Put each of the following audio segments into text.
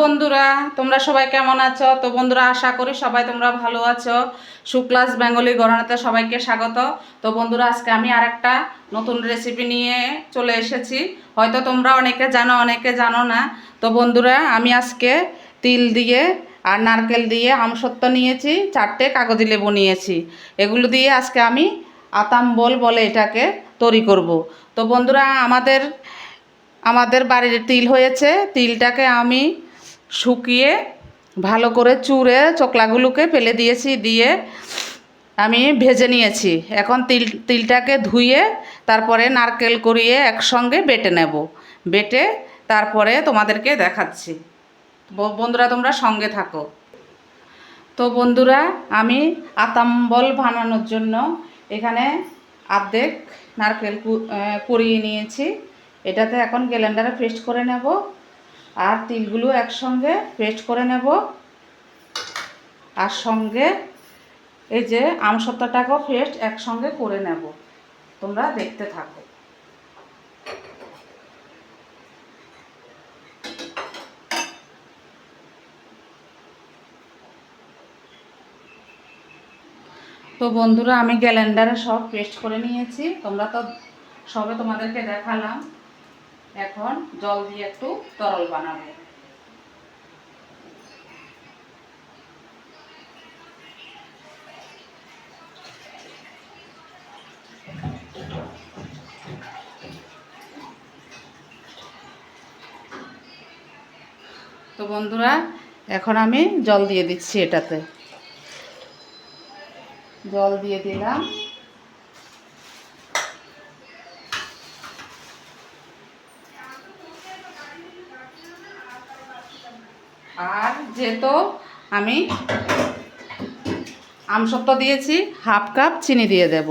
বন্ধুরা, তোমরা সবাই কেমন আছো? তো বন্ধুরা, আশা করি সবাই তোমরা ভালো আছো। শুক্লাস বেঙ্গলি গণনাতে সবাইকে স্বাগত। তো বন্ধুরা, আজকে আমি আর একটা নতুন রেসিপি নিয়ে চলে এসেছি। হয়তো তোমরা অনেকে জানো অনেকে জানো না। তো বন্ধুরা, আমি আজকে তিল দিয়ে আর নারকেল দিয়ে আমসত্ব নিয়েছি, চারটে কাগজি লেবু নিয়েছি। এগুলো দিয়ে আজকে আমি আতাম্বল বলে এটাকে তৈরি করব। তো বন্ধুরা, আমাদের আমাদের বাড়ির তিল হয়েছে। তিলটাকে আমি শুকিয়ে ভালো করে চুড়ে চোকলাগুলোকে ফেলে দিয়েছি, দিয়ে আমি ভেজে নিয়েছি। এখন তিল, তিলটাকে ধুয়ে তারপরে নারকেল করিয়ে একসঙ্গে বেটে নেব। বেটে তারপরে তোমাদেরকে দেখাচ্ছি। বন্ধুরা তোমরা সঙ্গে থাকো। তো বন্ধুরা, আমি আতাম্বল বানানোর জন্য এখানে আর্ধেক নারকেল কুড়িয়ে নিয়েছি। এটাতে এখন গ্যালেন্ডারে পেস্ট করে নেব। আর তিলগুলো একসঙ্গে পেস্ট করে নেব। আর সঙ্গে এই যে আমসত্ত্বটাকেও পেস্ট একসঙ্গে করে নেব। তোমরা দেখতে থাকো। তো বন্ধুরা, আমি গ্যালেন্ডারে সব পেস্ট করে নিয়েছি। তোমরা তো সবে তোমাদেরকে দেখালাম। এখন জল দিয়ে একটু তরল বানাবো। তো বন্ধুরা, এখন আমি জল দিয়ে দিচ্ছি এটাতে। জল দিয়ে দিলাম। আর যেহেতু আমি আমসত্ব দিয়েছি, হাফ কাপ চিনি দিয়ে দেব।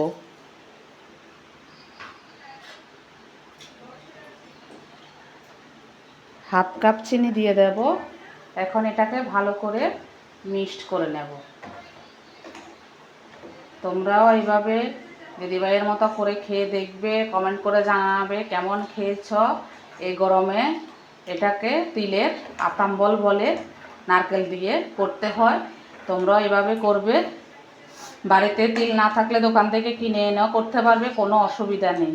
হাফ কাপ চিনি দিয়ে দেব। এখন এটাকে ভালো করে মিক্সড করে নেব। তোমরাও এইভাবে দিদিভাইয়ের মতো করে খেয়ে দেখবে, কমেন্ট করে জানাবে কেমন খেয়েছ এই গরমে। এটাকে তিলের আতাম্বল বলে নারকেল দিয়ে করতে হয়। তোমরাও এভাবে করবে। বাড়িতে তিল না থাকলে দোকান থেকে কিনে এনেও করতে পারবে, কোনো অসুবিধা নেই।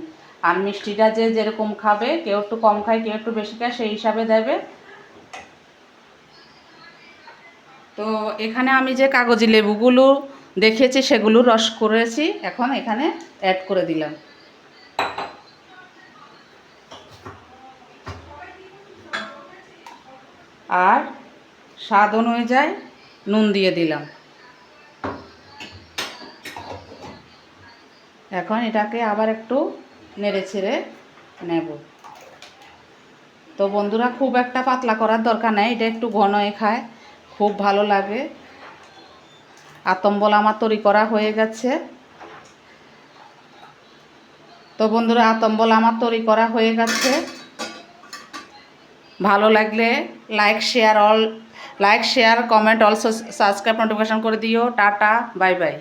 আর মিষ্টিটা যে যেরকম খাবে, কেউ একটু কম খায়, কেউ একটু বেশি খায়, সেই হিসাবে দেবে। তো এখানে আমি যে কাগজি লেবুগুলো দেখেছি, সেগুলো রস করেছি। এখন এখানে অ্যাড করে দিলাম। আর স্বাদ অনুযায়ী নুন দিয়ে দিলাম। এখন এটাকে আবার একটু নেড়ে ছেড়ে নেব। তো বন্ধুরা, খুব একটা পাতলা করার দরকার নেই, এটা একটু ঘনই খায়, খুব ভালো লাগে। আতম্বল আমার তৈরি করা হয়ে গেছে। তো বন্ধুরা, আতম্বল আমার তৈরি করা হয়ে গেছে। ভালো লাগলে like share all like share comment also subscribe notification করে দিও। Tata bye bye